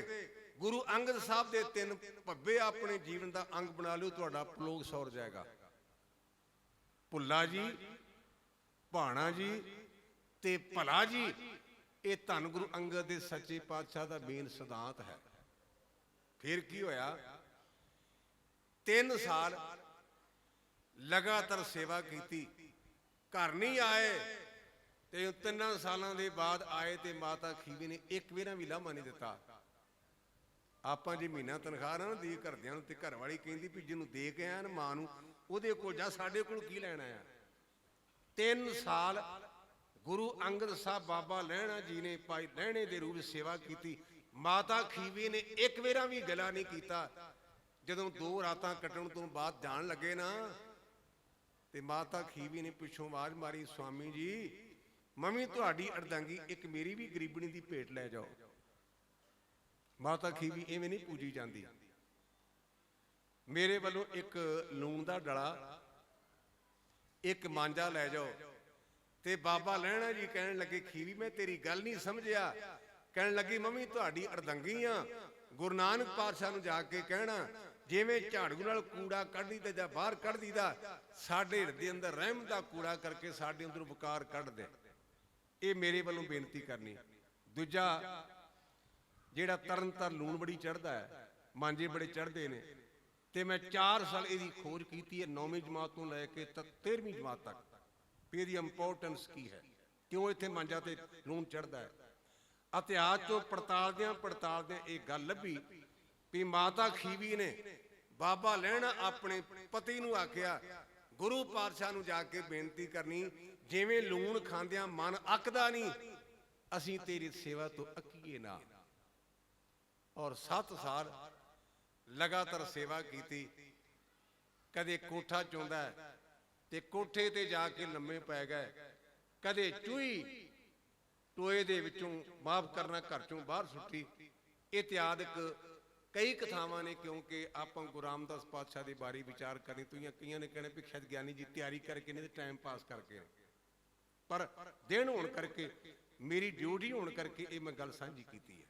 ਗੁਰੂ ਅੰਗਦ ਸਾਹਿਬ ਦੇ ਤਿੰਨ ਭੱਬੇ ਆਪਣੇ ਜੀਵਨ ਦਾ ਅੰਗ ਬਣਾ ਲਿਓ, ਤੁਹਾਡਾ ਪਲੋਗ ਸੌਰ ਜਾਏਗਾ। ਭੁੱਲਾ ਜੀ, ਭਾਣਾ ਜੀ ਤੇ ਭਲਾ ਜੀ ਇਹ ਧੰਨ ਗੁਰੂ ਅੰਗਦ ਦੇ ਸੱਚੇ ਪਾਤਸ਼ਾਹ ਦਾ ਮੇਨ ਸਿਧਾਂਤ ਹੈ। ਫਿਰ ਕੀ ਹੋਇਆ? 3 ਸਾਲ ਲਗਾਤਾਰ ਸੇਵਾ ਕੀਤੀ। ਘਰ ਨਹੀਂ ਆਏ ਤੇ ਤਿੰਨਾਂ ਸਾਲਾਂ ਦੇ ਬਾਅਦ ਆਏ ਤੇ ਮਾਤਾ ਖੀਵੀ ਨੇ ਇੱਕ ਵੇਰਾ ਵੀ ਲਾਮਾ ਨਹੀਂ ਦਿੱਤਾ। ਆਪਾਂ ਜੇ ਮਹੀਨਾ ਤਨਖਾਹ ਨਾ ਦੀ ਘਰਦਿਆਂ ਨੂੰ ਤੇ ਘਰ ਵਾਲੀ ਕਹਿੰਦੀ ਵੀ ਜਿਹਨੂੰ ਦੇ ਕੇ ਆਇਆ ਮਾਂ ਨੂੰ, ਉਹਦੇ ਕੋਲ ਜਾ ਸਾਡੇ ਕੋਲ ਕੀ ਲੈਣਾ ਆ ਤਿੰਨ ਸਾਲ ਗੁਰੂ ਅੰਗਦ ਸਾਹਿਬ ਬਾਬਾ ਲਹਿਣਾ ਜੀ ਨੇ ਭਾਈ ਲਹਿਣੇ ਦੇ ਰੂਪ ਸੇਵਾ ਕੀਤੀ। ਮਾਤਾ ਖੀਵੀ ਨੇ ਇੱਕ ਵੇਰਾ ਵੀ ਗਲਾ ਨਹੀਂ ਕੀਤਾ। ਜਦੋਂ ਦੋ ਰਾਤਾਂ ਕੱਟਣ ਤੋਂ ਬਾਅਦ ਜਾਣ ਲੱਗੇ ਨਾ, ਤੇ ਮਾਤਾ ਖੀਵੀ ਨੇ ਪਿੱਛੋਂ ਆਵਾਜ਼ ਮਾਰੀ, ਸਵਾਮੀ ਜੀ, ਮੰਮੀ, ਤੁਹਾਡੀ ਅਰਦਾਂਗੀ ਇੱਕ ਮੇਰੀ ਵੀ ਗਰੀਬਣੀ ਦੀ ਭੇਟ ਲੈ ਜਾਓ। ਮਾਤਾ ਖੀਵੀ ਐਵੇਂ ਨਹੀਂ ਪੂਜੀ ਜਾਂਦੀ। ਮੇਰੇ ਵੱਲੋਂ ਇੱਕ ਲੂਣ ਦਾ ਡਲਾ, ਇੱਕ ਮਾਂਜਾ ਲੈ ਜਾਓ। ਤੇ ਬਾਬਾ ਲੈਣਾ ਜੀ ਕਹਿਣ ਲੱਗੇ ਖੀਵੀ ਮੈਂ ਤੇਰੀ ਗੱਲ ਨਹੀਂ ਸਮਝਿਆ। ਕਹਿਣ ਲੱਗੀ, ਮੰਮੀ, ਤੁਹਾਡੀ ਅਰਦੰਗੀ ਆ। ਗੁਰੂ ਨਾਨਕ ਪਾਤਸ਼ਾਹ ਨੂੰ ਜਾ ਕੇ ਕਹਿਣਾ, ਜਿਵੇਂ ਝਾੜੂ ਨਾਲ ਕੂੜਾ ਕੱਢਦੀ ਤੇ ਜਾਂ ਬਾਹਰ ਕੱਢਦੀ ਦਾ, ਸਾਡੇ ਹਿਰਦੇ ਅੰਦਰ ਰਹਿਮ ਦਾ ਕੂੜਾ ਕਰਕੇ ਸਾਡੇ ਅੰਦਰੋਂ ਵਿਕਾਰ ਕੱਢ ਦੇ। ਇਹ ਮੇਰੇ ਵੱਲੋਂ ਬੇਨਤੀ ਕਰਨੀ। ਦੂਜਾ, ਜਿਹੜਾ ਤਰਨ ਤਰ ਲੂਣ ਬੜੀ ਚੜਦਾ ਹੈ, ਮਾਂਜੇ ਬੜੇ ਚੜਦੇ ਨੇ, ਤੇ ਮੈਂ 4 ਸਾਲ ਇਹਦੀ ਖੋਜ ਕੀਤੀ ਹੈ 9ਵੀਂ ਜਮਾਤ ਤੋਂ ਲੈ ਕੇ ਤੱਕ 13ਵੀਂ ਜਮਾਤ ਤੱਕ। ਵੀ ਇਹਦੀ ਇੰਪੋਰਟੈਂਸ ਕੀ ਹੈ? ਕਿਉਂ ਇੱਥੇ ਮਾਂਜਾ ਤੇ ਲੂਣ ਚੜਦਾ ਹੈ? ਇਤਿਹਾਸ ਤੋਂ ਪੜਤਾਲਦਿਆਂ ਪੜਤਾਲਦਿਆਂ ਇਹ ਗੱਲ ਲੱਭੀ ਵੀ ਮਾਤਾ ਖੀਵੀ ਨੇ ਬਾਬਾ ਲੈਣਾ ਆਪਣੇ ਪਤੀ ਨੂੰ ਆਖਿਆ, ਗੁਰੂ ਪਾਤਸ਼ਾਹ ਨੂੰ ਜਾ ਕੇ ਬੇਨਤੀ ਕਰਨੀ, ਜਿਵੇਂ ਲੂਣ ਖਾਂਦਿਆਂ ਮਨ ਅੱਕਦਾ ਨਹੀਂ, ਅਸੀਂ ਤੇਰੀ ਸੇਵਾ ਤੋਂ ਅੱਕੀਏ ਨਾ। ਔਰ 7 ਸਾਲ ਲਗਾਤਾਰ ਸੇਵਾ ਕੀਤੀ, ਕਦੇ ਕੋਠਾ ਚੋਂਦਾ ਤੇ ਕੋਠੇ ਤੇ ਜਾ ਕੇ ਲੰਮੇ ਪੈ ਗਏ। ਕਦੇ ਚੂਈ ਟੋਏ ਦੇ ਵਿੱਚੋਂ ਮਾਫ ਕਰਨਾ ਘਰ ਚੋਂ ਬਾਹਰ ਸੁੱਟੀ। ਇਤਿਆਦਿਕ ਕਈ ਕਥਾਵਾਂ ਨੇ ਕਿਉਂਕਿ ਆਪਾਂ ਗੁਰੂ ਰਾਮਦਾਸ ਪਾਤਸ਼ਾਹ ਦੇ ਬਾਰੇ ਵਿਚਾਰ ਕਰਨੀ ਤੁਈਆਂ ਕਈਆਂ ਨੇ ਕਹਿਣਾ ਵੀ ਖਿਆਲ ਗਿਆਨੀ ਜੀ ਤਿਆਰੀ ਕਰਕੇ ਨੇ ਤੇ ਟਾਈਮ ਪਾਸ ਕਰਕੇ ਪਰ ਦਿਨ ਹੋਣ ਕਰਕੇ, ਮੇਰੀ ਡਿਊਟੀ ਹੋਣ ਕਰਕੇ ਇਹ ਮੈਂ ਗੱਲ ਸਾਂਝੀ ਕੀਤੀ ਹੈ।